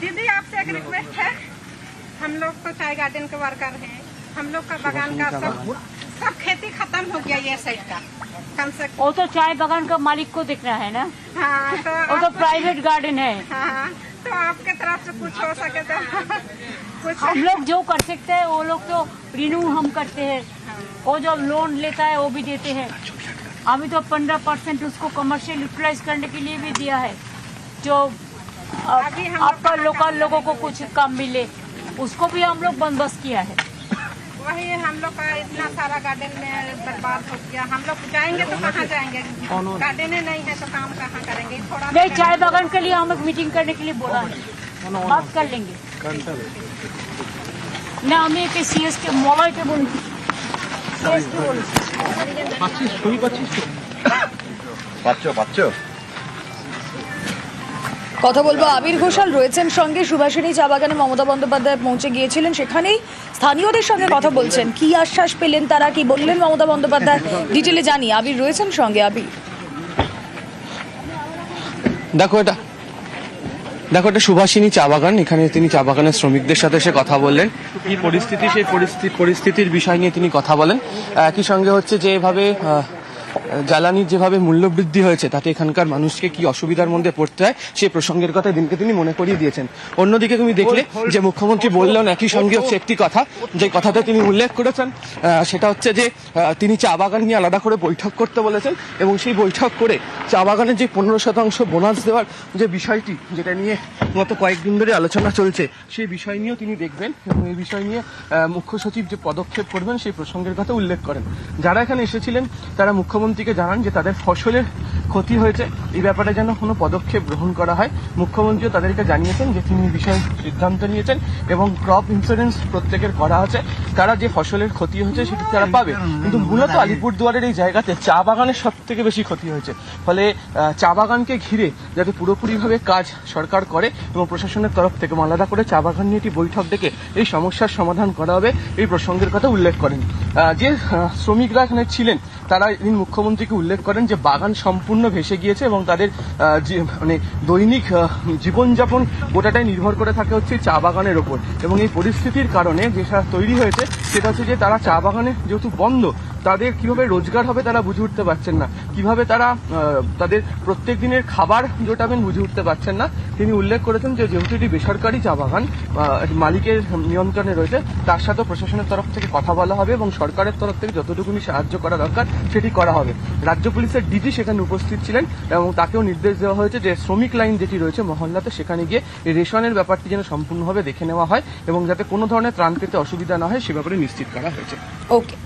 दीदी आपसे एक रिक्वेस्ट है। हम लोग तो चाय गार्डन के वर्कर हैं। हम लोग का बगान का सब सब खेती खत्म हो गया ये साइड का। कम से वो तो चाय बागान का मालिक को देखना है ना? हाँ तो वो तो प्राइवेट गार्डन है। हाँ तो आपके तरफ़ से कुछ हो सके तो कुछ हम लोग जो कर सकते हैं वो लोग तो रिन्यू हम करते हैं। वो जो लोन लेता है वो भी देते हैं। अभी तो पंद्रह परसेंट उसको कमर्शियल यूटिलाइज करने के लिए भी दिया है। जो आपका लोकल लोगों को कुछ काम मिले उसको भी हम लोग बंदोबस्त किया है। वही हम लोग का इतना सारा गार्डन में बर्बाद हो गया। हम लोग जाएँगे तो कहाँ जाएँगे? गार्डन नहीं है तो काम कहाँ करेंगे? थोड़ा नहीं चाय बागान के लिए हम लोग मीटिंग करने के लिए बोला है। बात कर लेंगे। ना हमें के सी एस के मोबाइल के बोल पच्चीस पच्चीस কথা বলব, আবির ঘোষাল রয়েছেন সঙ্গে, সুভাষিনী চা বাগানে মমতা বন্দ্যোপাধ্যায় পৌঁছে গিয়েছিলেন সেখানেই। স্থানীয়দের সঙ্গে কথা বলছেন। কি আশ্বাস পেলেন তারা, কি বললেন মমতা বন্দ্যোপাধ্যায়? ডিটেলে জানি, আবির রয়েছেন সঙ্গে, আবির। দেখো এটা দেখো এটা সুভাষিনী চা বাগান এখানে তিনি চা বাগানের শ্রমিকদের সাথে সে কথা বললেন। কি পরিস্থিতি, সেই পরিস্থিতি, পরিস্থিতির বিষয় নিয়ে তিনি কথা বলেন। একই সঙ্গে হচ্ছে যে এভাবে জ্বালানির যেভাবে মূল্যবৃদ্ধি হয়েছে তাতে এখানকার মানুষকে কি অসুবিধার মধ্যে পড়তে হয় সেই প্রসঙ্গের কথা দিনকে তিনি মনে করিয়ে দিয়েছেন। অন্যদিকে তুমি দেখলে যে মুখ্যমন্ত্রী বললেন একই সঙ্গে হচ্ছে একটি কথা যে কথাটা তিনি উল্লেখ করেছেন সেটা হচ্ছে যে তিনি চা বাগান নিয়ে আলাদা করে বৈঠক করতে বলেছেন এবং সেই বৈঠক করে চা বাগানের যে পনেরো শতাংশ বোনাস দেওয়ার যে বিষয়টি যেটা নিয়ে গত কয়েকদিন ধরে আলোচনা চলছে সেই বিষয় নিয়েও তিনি দেখবেন এবং এই বিষয় নিয়ে মুখ্য সচিব যে পদক্ষেপ করবেন সেই প্রসঙ্গের কথা উল্লেখ করেন। যারা এখানে এসেছিলেন তারা মুখ্যমন্ত্রীকে জানান যে তাদের ফসলের ক্ষতি হয়েছে। এই ব্যাপারে যেন কোনো পদক্ষেপ গ্রহণ করা হয়। মুখ্যমন্ত্রীও তাদেরকে জানিয়েছেন যে তিনি বিষয়ে সিদ্ধান্ত নিয়েছেন এবং ক্রপ ইন্স্যুরেন্স প্রত্যেকের করা আছে। তারা যে ফসলের ক্ষতি হয়েছে সেটি তারা পাবে। কিন্তু মূলত আলিপুরদুয়ারের এই জায়গাতে চা বাগানের সব থেকে বেশি ক্ষতি হয়েছে। ফলে চা বাগানকে ঘিরে যাতে পুরোপুরিভাবে কাজ সরকার করে এবং প্রশাসনের তরফ থেকে আলাদা করে চা বাগান নিয়ে একটি বৈঠক ডেকে এই সমস্যার সমাধান করা হবে, এই প্রসঙ্গের কথা উল্লেখ করেন। যে শ্রমিকরা এখানে ছিলেন তারা এদিন মুখ্যমন্ত্রীকে উল্লেখ করেন যে বাগান সম্পূর্ণ ভেসে গিয়েছে এবং তাদের মানে দৈনিক জীবনযাপন গোটাটাই নির্ভর করে থাকে হচ্ছে চা বাগানের ওপর। এবং এই পরিস্থিতির কারণে যেটা তৈরি হয়েছে সেটা হচ্ছে যে তারা চা বাগানে যেহেতু বন্ধ তাদের কীভাবে রোজগার হবে তারা বুঝে উঠতে পারছেন না। কীভাবে তারা তাদের প্রত্যেক দিনের খাবার জোটাবেন বুঝে উঠতে পারছেন না। তিনি উল্লেখ করেছেন যে যেহেতু এটি বেসরকারি চা বাগান মালিকের নিয়ন্ত্রণে রয়েছে, তার সাথে প্রশাসনের তরফ থেকে কথা বলা হবে এবং সরকারের তরফ থেকে যতটুকুনি সাহায্য করা দরকার, সেটি করা হবে। রাজ্য পুলিশের ডিজি সেখানে উপস্থিত ছিলেন এবং তাকেও নির্দেশ দেওয়া হয়েছে যে শ্রমিক লাইন যেটি রয়েছে মহল্লাতে সেখানে গিয়ে রেশনের ব্যাপারটি যেন সম্পূর্ণভাবে দেখে নেওয়া হয় এবং যাতে কোনো ধরনের ত্রাণ পেতে অসুবিধা না হয়, সে ব্যাপারে নিশ্চিত করা হয়েছে। ওকে